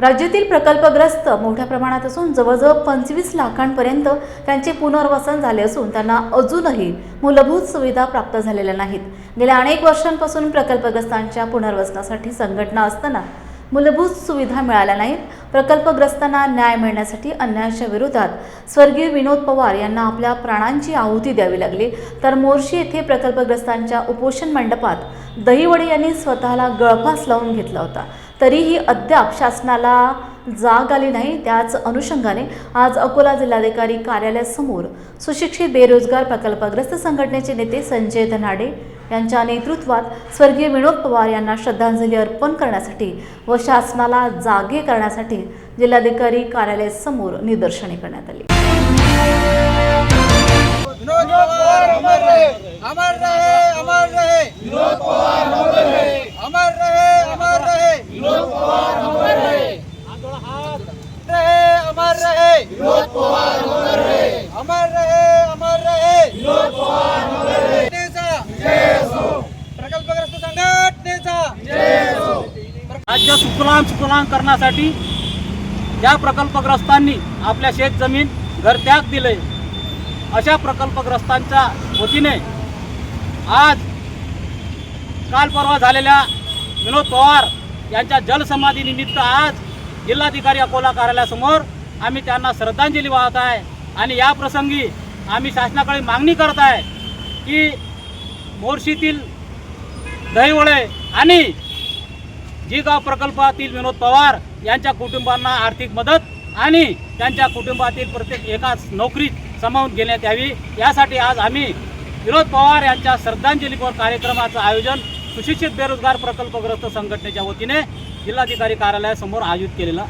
राज्यातील प्रकल्पग्रस्त मोठ्या प्रमाणात असून जवळजवळ पंचवीस लाखांपर्यंत त्यांचे पुनर्वसन झाले असून त्यांना अजूनही मूलभूत सुविधा प्राप्त झालेल्या नाहीत. गेल्या अनेक वर्षांपासून प्रकल्पग्रस्तांच्या पुनर्वसनासाठी संघटना असताना मूलभूत सुविधा मिळाल्या नाहीत. प्रकल्पग्रस्तांना न्याय मिळण्यासाठी अन्यायाच्या विरोधात स्वर्गीय विनोद पवार यांना आपल्या प्राणांची आहुती द्यावी लागली. तर मोर्शी येथे प्रकल्पग्रस्तांच्या उपोषण मंडपात दहीवडे यांनी स्वतःला गळफास लावून घेतला होता. तरीही अद्याप शासनाला जाग आली नाही त्याच अनुषंगाने आज अकोला जिल्हाधिकारी कार्यालयासमोर सुशिक्षित बेरोजगार प्रकल्पग्रस्त संघटनेचे नेते संजय धनाडे यांच्या नेतृत्वात स्वर्गीय विनोद पवार यांना श्रद्धांजली अर्पण करण्यासाठी व शासनाला जागे करण्यासाठी जिल्हाधिकारी कार्यालयासमोर निदर्शने करण्यात आली. सुफलाम सुफलाम करण्यासाठी ज्या प्रकल्पग्रस्तांनी आपल्या शेत जमीन घरत्याग दिले. अशा प्रकल्पग्रस्तांच्या वतीने आज काल परवा झालेल्या विनोद पवार यांच्या जलसमाधीनिमित्त आज जिल्हाधिकारी अकोला कार्यालयासमोर आम्ही त्यांना श्रद्धांजली वाहत आहे आणि या प्रसंगी आम्ही शासनाकडे मागणी करत आहे की मोर्शीतील दहिवळे आणि जी गाव प्रकल्पातील विनोद पवार यांच्या कुटुंबांना आर्थिक मदत आणि त्यांच्या कुटुंबातील प्रत्येक एकाच नोकरीत सामावून घेण्यात यावी. यासाठी आज आम्ही विनोद पवार यांच्या श्रद्धांजलीपर कार्यक्रमाचं आयोजन सुशिक्षित बेरोजगार प्रकल्पग्रस्त संघटनेच्या वतीने जिल्हाधिकारी कार्यालयासमोर आयोजित केलेलं